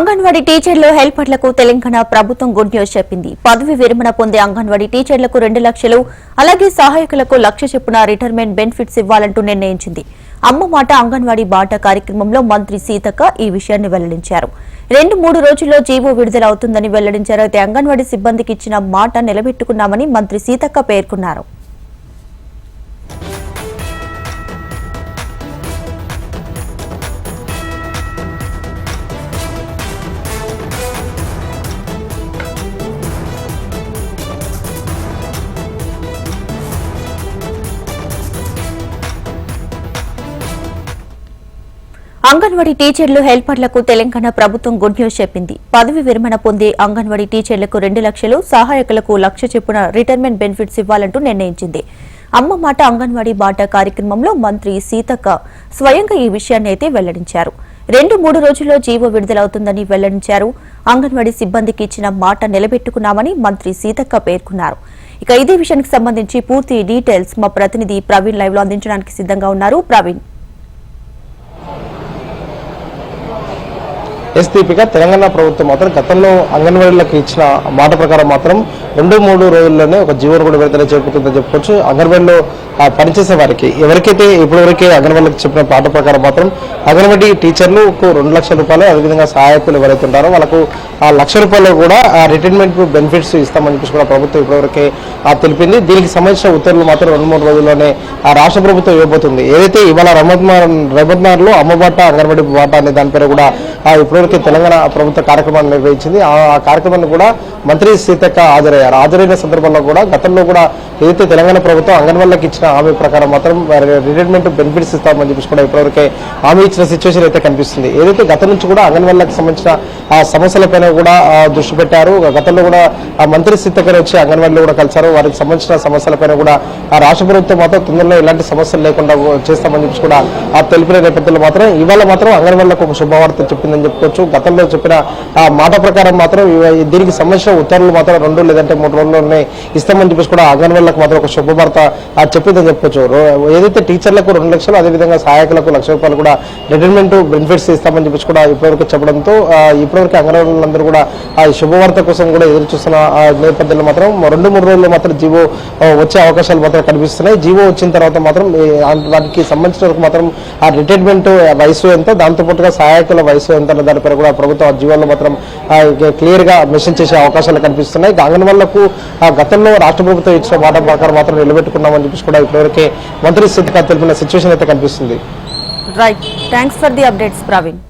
అంగన్వాడీ టీచర్లు హెల్పర్లకు తెలంగాణ ప్రభుత్వం good news చెప్పింది. పదవి విరమణ పొందే అంగన్వాడీ టీచర్లకు రెండు లక్షలు అలాగే సహాయకులకు లక్ష చొప్పున రిటైర్మెంట్ బెనిఫిట్స్ ఇవ్వాలంటూ నిర్ణయించింది. అమ్మ మాట అంగన్వాడీ బాట కార్యక్రమంలో మంత్రి సీతక్క ఈ విషయాన్ని వెల్లడించారు. రెండు మూడు రోజుల్లో జీవో విడుదల అవుతుందని వెల్లడించారు. అయితే అంగన్వాడీ సిబ్బందికి ఇచ్చిన మాట నిలబెట్టుకున్నామని మంత్రి సీతక్క పేర్కొన్నారు. అంగన్వాడీ టీచర్లు హెల్పర్లకు తెలంగాణ ప్రభుత్వం గుడ్ న్యూస్ చెప్పింది. పదవి విరమణ పొందే అంగన్వాడీ టీచర్లకు రెండు లక్షలు సహాయకులకు లక్ష చొప్పున రిటైర్మెంట్ బెనిఫిట్స్ ఇవ్వాలంటూ నిర్ణయించింది. అమ్మ మాట అంగన్వాడీ బాట కార్యక్రమంలో మంత్రి సీతక్క స్వయంగా ఈ విషయాన్ని అయితే వెల్లడించారు. రెండు మూడు రోజుల్లో జీవో విడుదలవుతుందని వెల్లడించారు. అంగన్వాడీ సిబ్బందికి ఇచ్చిన మాట నిలబెట్టుకున్నామని మంత్రి సీతక్క పేర్కొన్నారు. ఇక ఇదే విషయానికి సంబంధించి పూర్తి డీటెయిల్స్ మా ప్రతినిధి ప్రవీణ్ లైవ్లో అందించడానికి సిద్ధంగా ఉన్నారు. ప్రవీణ్. ఎస్ దీపిక తెలంగాణ ప్రభుత్వం మాత్రం గతంలో అంగన్వాడీలకు ఇచ్చిన మాట ప్రకారం మాత్రం రెండు మూడు రోజుల్లోనే ఒక జీవోను కూడా విడుదల చేపడుతుందని చెప్పుకోవచ్చు. అంగన్వాడీలో ఆ, పనిచేసే వారికి ఎవరికైతే ఇప్పటివరకే అంగన్వాడీలకు చెప్పిన పాట ప్రకారం మాత్రం అంగన్వాడీ టీచర్లకు రెండు లక్షల రూపాయలు అదేవిధంగా సహాయకులు ఎవరైతే ఉంటారో వాళ్ళకు ఆ లక్ష రూపాయలు కూడా ఆ రిటైర్మెంట్ బెనిఫిట్స్ ఇస్తామని చెప్పేసి కూడా ప్రభుత్వం ఇప్పటివరకే ఆ, తెలిపింది. దీనికి సంబంధించిన ఉత్తర్వులు మాత్రం రెండు మూడు రోజుల్లోనే ఆ రాష్ట్ర ప్రభుత్వం ఇవ్వబోతుంది. ఏదైతే ఇవాళ రమద్మార్ రమద్మార్లో అమ్మబాట అంగన్వాడీ బాట అనే దాని పేరు కూడా ఇప్పటివరకు తెలంగాణ ప్రభుత్వ కార్యక్రమాన్ని నిర్వహించింది. ఆ కార్యక్రమాన్ని కూడా మంత్రి సీతక్క హాజరయ్యారు. హాజరైన సందర్భంలో కూడా గతంలో కూడా ఏదైతే తెలంగాణ ప్రభుత్వం అంగన్వాడీలకు ఇచ్చిన హామీ ప్రకారం మాత్రం రిటైర్మెంట్ బెనిఫిట్స్ ఇస్తామని చెప్పేసి కూడా ఇప్పటివరకే హామీ ఇచ్చిన సిచ్యువేషన్ అయితే కనిపిస్తుంది. ఏదైతే గతం నుంచి కూడా అంగన్వాడీలకు సంబంధించిన ఆ సమస్యలపైన కూడా దృష్టి పెట్టారు. గతంలో కూడా ఆ మంత్రి సీతక్కని వచ్చి అంగన్వాడీలో కూడా కలిశారు. వారికి సంబంధించిన సమస్యలపైన కూడా ఆ రాష్ట్ర ప్రభుత్వం మాత్రం తొందరలో ఎలాంటి సమస్యలు లేకుండా చేస్తామని చెప్పి కూడా ఆ తెలిపిన నేపథ్యంలో మాత్రం ఇవాళ మాత్రం అంగన్వాడీలకు ఒక శుభవార్త చెప్పిందని చెప్పుకోవచ్చు. గతంలో చెప్పిన ఆ మాట ప్రకారం మాత్రం దీనికి సంబంధించిన ఉత్తర్వులు మాత్రం రెండు లేదంటే మూడు రోజుల్లోనే ఇస్తామని చెప్పేసి కూడా అంగన్వాళ్ళకు మాత్రం ఒక శుభవార్త చెప్పిందని చెప్పుకోవచ్చు. ఏదైతే టీచర్లకు రెండు లక్షలు అదేవిధంగా సహాయకులకు లక్ష రూపాయలు కూడా రిటైర్మెంట్ బెనిఫిట్స్ ఇస్తామని చెప్పేసి కూడా ఇప్పటివరకు చెప్పడంతో ఆ, ఇప్పటివరకు అంగన్వాళ్ళందరూ కూడా ఆ శుభవార్త కోసం కూడా ఎదురు చూస్తున్న నేపథ్యంలో మాత్రం రెండు మూడు రోజుల్లో మాత్రం జీవో వచ్చే అవకాశాలు మాత్రం కనిపిస్తున్నాయి. జీవో వచ్చిన తర్వాత మాత్రం దానికి వాటికి సంబంధించిన వరకు మాత్రం ఆ రిటైర్మెంట్ వయసు ఎంత దాంతో పాటుగా సహాయకుల వయసు ఎంత అన్న దానిపై కూడా ప్రభుత్వ ఆ మాత్రం క్లియర్గా గా చేసే అవకాశాలు కనిపిస్తున్నాయి. అంగన్వాళ్ళకు ఆ గతంలో రాష్ట్ర ప్రభుత్వం ఇచ్చిన మాట ప్రకారం మాత్రం నిలబెట్టుకున్నామని చెప్పేసి కూడా ఇప్పటివరకే మంత్రి స్థితిగా తెలిపిన సిచ్యువేషన్ అయితే కనిపిస్తుంది. Right thanks for the updates Praveen